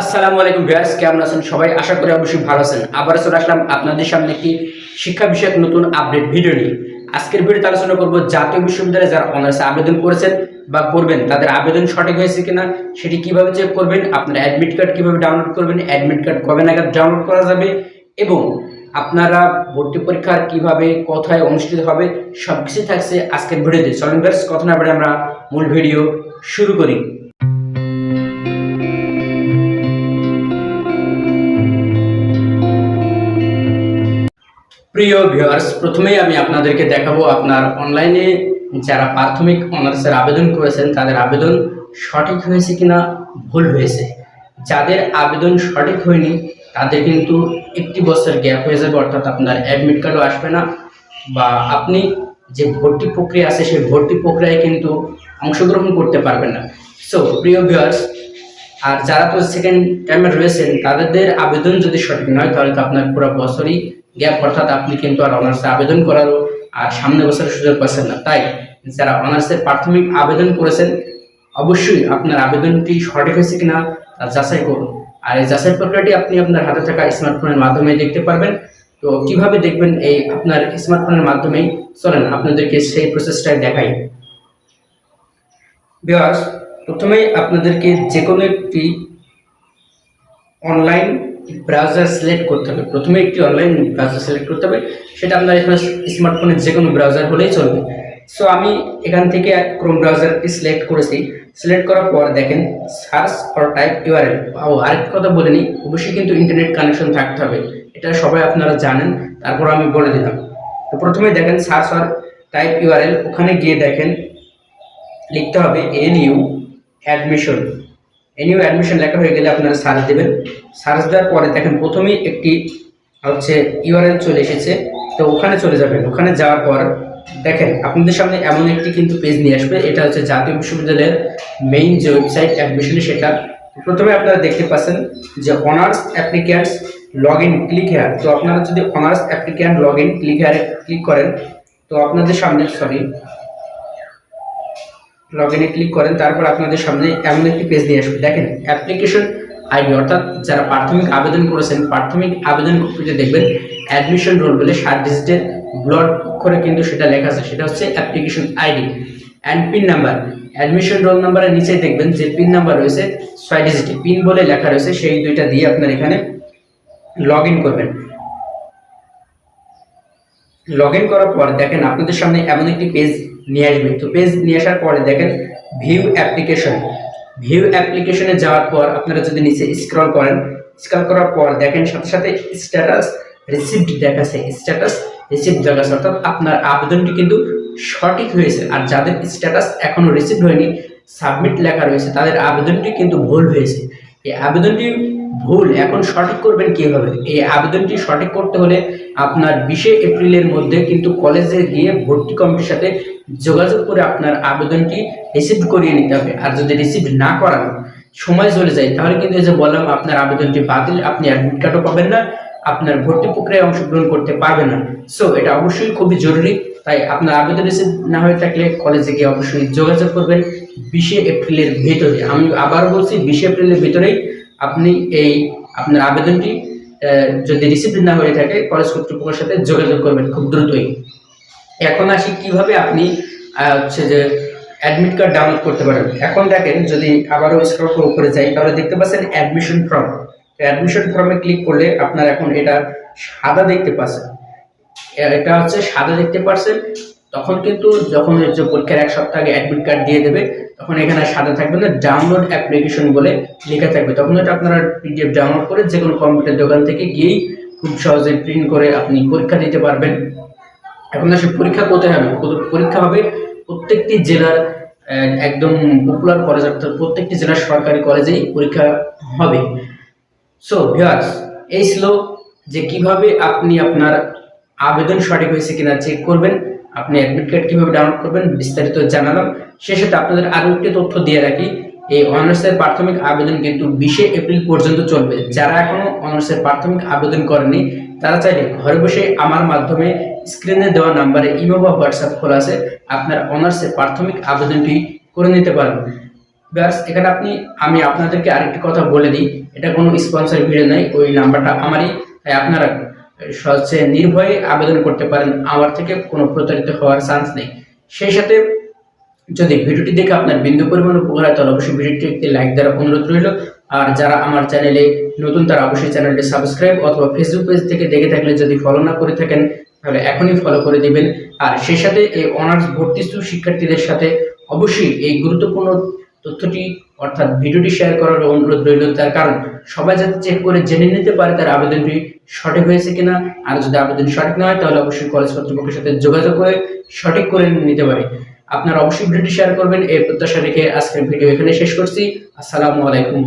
আসসালামু আলাইকুম ভিউয়ার্স, কেমন আছেন সবাই? আশা করি অবশ্যই ভালো আছেন। আবার চলে আসলাম আপনাদের সামনে একটি শিক্ষা বিষয়ক নতুন আপডেট ভিডিও নিয়ে। আজকের ভিডিওতে আলোচনা করব জাতীয় বিশ্ববিদ্যালয়ে যারা অনার্সে আবেদন করেছেন বা করবেন, তাদের আবেদন সঠিক হয়েছে কিনা, সেটি কীভাবে চেক করবেন, আপনার অ্যাডমিট কার্ড কীভাবে ডাউনলোড করবেন অ্যাডমিট কার্ড কবে নাগাদ ডাউনলোড করা যাবে এবং আপনারা ভর্তি পরীক্ষার কীভাবে, কোথায় অনুষ্ঠিত হবে সব কিছু থাকছে আজকের ভিডিওতে চলেন কথা না আমরা মূল ভিডিও শুরু করি। প্রিয় ভিউয়ার্স প্রথমেই আমি আপনাদেরকে দেখাবো আপনার অনলাইনে যারা প্রাথমিক অনার্সের আবেদন করেছেন, তাদের আবেদন সঠিক হয়েছে কিনা, ভুল হয়েছে। যাদের আবেদন সঠিক হয়নি, তাদের কিন্তু একটি বছর গ্যাপ হয়ে যাবে, অর্থাৎ আপনার অ্যাডমিট কার্ডও আসবে না। বা আপনি যে ভর্তি প্রক্রিয়া আছে, সেই ভর্তি প্রক্রিয়ায় কিন্তু অংশগ্রহণ করতে পারবেন না। সো প্রিয় ভিউয়ার্স আর যারা তো সেকেন্ড টাইমে রয়েছেন তাদের আবেদন যদি সঠিক নয়, তাহলে তো আপনার পুরো বছরই গ্যাপ অর্থাৎ আপনি কিন্তু আর অনার্সে আবেদন করারও আর সামনে বছরের সুযোগ পাচ্ছেন না। তাই যারা অনার্সের প্রাথমিক আবেদন করেছেন, অবশ্যই আপনার আবেদনটি সঠিক হয়েছে কিনা তা যাচাই করুন। আর এই যাচাই প্রক্রিয়াটি আপনি আপনার হাতে থাকা স্মার্টফোনের মাধ্যমে দেখতে পারবেন। তো কীভাবে দেখবেন এই আপনার স্মার্টফোনের মাধ্যমেই? চলেন আপনাদেরকে সেই প্রসেসটাই দেখাই। বিয়ার্স প্রথমেই আপনাদেরকে যে কোনো একটি অনলাইন ব্রাউজার সিলেক্ট করতে হবে। প্রথমে একটি অনলাইন ব্রাউজার সিলেক্ট করতে হবে। সেটা আপনার এখানে স্মার্টফোনের যে কোনো ব্রাউজার হলেই চলবে। সো আমি এখান থেকে ক্রোম ব্রাউজারটি সিলেক্ট করেছি। সিলেক্ট করার পর দেখেন সার্চ ফর টাইপ ইউআরএল ও আরেকটি কথা বলে নিই, অবশ্যই কিন্তু ইন্টারনেট কানেকশন থাকতে হবে। এটা সবাই আপনারা জানেন। তারপর আমি বলে দিলাম। তো প্রথমে দেখেন সার্চ ফর টাইপ ইউআরএল ওখানে গিয়ে দেখেন, লিখতে হবে এন ইউ অ্যাডমিশন এনিউ অ্যাডমিশন লেখা হয়ে গেলে আপনারা সার্চ দেবেন। সার্চ দেওয়ার পরে দেখেন প্রথমেই একটি, হচ্ছে ইউআরএল চলে এসেছে। তো ওখানে চলে যাবেন। ওখানে যাওয়ার পর দেখেন, আপনাদের সামনে এমন একটি কিন্তু পেজ নিয়ে আসবে। এটা হচ্ছে জাতীয় বিশ্ববিদ্যালয়ের মেইন যে ওয়েবসাইট অ্যাডমিশনে সেটা। প্রথমে আপনারা দেখতে পাচ্ছেন যে honours applicants log in click here তো আপনারা যদি honours applicant log in click হেয়ারে click করেন, তো আপনাদের সামনে সরি লগ ইনে ক্লিক করেন, তারপর আপনাদের সামনে এমন একটি পেজ নিয়ে আসবে। দেখেন অ্যাপ্লিকেশন আইডি অর্থাৎ যারা প্রাথমিক আবেদন করেছেন, প্রাথমিক আবেদন কপিতে দেখবেন অ্যাডমিশন রোল বলে সাত ডিজিটের ব্লড করে কিন্তু সেটা লেখা আছে। সেটা হচ্ছে application ID and PIN number admission roll নাম্বারের নিচে দেখবেন যে পিন নাম্বার রয়েছে, ছয় ডিজিটে পিন বলে লেখা রয়েছে, সেই দুইটা দিয়ে আপনার এখানে লগ ইন করবেন। লগ ইন করার পর দেখেন আপনাদের সামনে এমন একটি পেজ নিয়ে আসবে। তো পেজ নিয়ে আসার পরে দেখেন ভিউ অ্যাপ্লিকেশন ভিউ অ্যাপ্লিকেশনে যাওয়ার পর আপনারা যদি নিচে স্ক্রল করেন স্ক্রল করার পর দেখেন সাথে সাথে স্ট্যাটাস রিসিপ্ট দেখাচ্ছে। স্ট্যাটাস রিসিপ্ট দেখাচ্ছে, অর্থাৎ আপনার আবেদনটি কিন্তু সঠিক হয়েছে। আর যাদের স্ট্যাটাস এখনও রিসিভ হয়নি সাবমিট লেখা রয়েছে, তাদের আবেদনটি কিন্তু ভুল হয়েছে। এই আবেদনটি ভুল, এখন সঠিক করবেন কীভাবে? এই আবেদনটি সঠিক করতে হলে আপনার বিশে এপ্রিলের মধ্যে কিন্তু কলেজে গিয়ে ভর্তি কমিটির সাথে যোগাযোগ করে আপনার আবেদনটি রিসিভ করিয়ে নিতে হবে। আর যদি রিসিভ না করান, সময় চলে যায়, তাহলে কিন্তু এই যে বললাম, আপনার আবেদনটি বাতিল, আপনি অ্যাডমিট কার্ডও পাবেন না, আপনার ভর্তি প্রক্রিয়ায় অংশগ্রহণ করতে পারবেন না। সো এটা অবশ্যই খুবই জরুরি। তাই আপনার আবেদন রিসিভ না হয়ে থাকলে কলেজে গিয়ে অবশ্যই যোগাযোগ করবেন। বিশে এপ্রিলের ভেতরে, আমি আবার বলছি, বিশে এপ্রিলের ভেতরেই আপনি এই আপনার আবেদনটি যদি রিসিভ না হয়ে থাকে কলেজ কর্তৃপক্ষের সাথে যোগাযোগ করবেন খুব দ্রুতই। এখন আসি কীভাবে আপনি হচ্ছে যে অ্যাডমিট কার্ড ডাউনলোড করতে পারেন। এখন দেখেন, যদি আবারও স্ক্রল করে উপরে যাই, তাহলে দেখতে পাচ্ছেন অ্যাডমিশন ফর্ম অ্যাডমিশন ফর্মে ক্লিক করলে আপনার এখন এটা সাদা দেখতে পাচ্ছেন। এটা হচ্ছে সাদা দেখতে পাচ্ছেন। তখন কিন্তু যখন যে পরীক্ষার এক সপ্তাহ আগে অ্যাডমিট কার্ড দিয়ে দেবে, তখন এখানে সাদা থাকবে না ডাউনলোড অ্যাপ্লিকেশন বলে লেখা থাকবে। তখন এটা আপনারা পিডিএফ ডাউনলোড করে যে কোনো কম্পিউটার দোকান থেকে গিয়েই খুব সহজে প্রিন্ট করে আপনি পরীক্ষা দিতে পারবেন। এখন আসলে পরীক্ষা কোথায় হবে? পর- পরীক্ষা হবে প্রত্যেকটি জেলার একদম পপুলার কলেজ অর্থাৎ প্রত্যেকটি জেলার সরকারি কলেজেই পরীক্ষা হবে। সো ভিউয়ার্স এই ছিল যে কীভাবে আপনি আপনার আবেদন সঠিক হয়েছে কিনা চেক করবেন। আপনি অ্যাডমিট কার্ড কীভাবে ডাউনলোড করবেন বিস্তারিত জানালাম। সেই সাথে আপনাদের আরও একটি তথ্য দিয়ে রাখি, এই অনার্সের প্রাথমিক আবেদন কিন্তু বিশে এপ্রিল পর্যন্ত চলবে। যারা এখনও অনার্সের প্রাথমিক আবেদন করেনি তারা চাইলে ঘরে বসে আমার মাধ্যমে স্ক্রিনে দেওয়া নাম্বারে ইমো বা হোয়াটসঅ্যাপ খোলা আছে। আপনার অনার্সের প্রাথমিক আবেদনটি করে নিতে পারেন ব্যাস, এখানে আপনি, আমি আপনাদেরকে আরেকটি কথা বলে দিই। এটা কোনো স্পন্সর ভিডিও নয় ওই নাম্বারটা আমারই, তাই আপনারা সহজে নির্ভয়ে আবেদন করতে পারেন। আমার থেকে কোনো প্রতারিত হওয়ার চান্স নেই। সেই সাথে যদি ভিডিওটি দেখে আপনার বিন্দু পরিমাণ উপকার হয়, তাহলে অবশ্যই ভিডিওটি একটি লাইক দেওয়ার অনুরোধ রইল। আর যারা আমার চ্যানেলে নতুন, তারা অবশ্যই চ্যানেলটি সাবস্ক্রাইব অথবা ফেসবুক পেজ থেকে দেখে থাকলে যদি ফলো না করে থাকেন, তাহলে এখনই ফলো করে দিবেন। আর সেই সাথে এই অনার্স ভর্তিস্থ শিক্ষার্থীদের সাথে অবশ্যই এই গুরুত্বপূর্ণ তথ্যটি অর্থাৎ ভিডিওটি শেয়ার করার অনুরোধ রইল। তার কারণ, সবাই যাতে চেক করে জেনে নিতে পারে তার আবেদনটি সঠিক হয়েছে কিনা। আর যদি আবেদন সঠিক না হয়, তাহলে অবশ্যই কলেজ কর্তৃপক্ষের সাথে যোগাযোগ করে সঠিক করে নিতে পারে। আপনারা অবশ্যই ভিডিওটি শেয়ার করবেন। এই প্রত্যাশা রেখে আজকের ভিডিও এখানে শেষ করছি। আসসালামু আলাইকুম।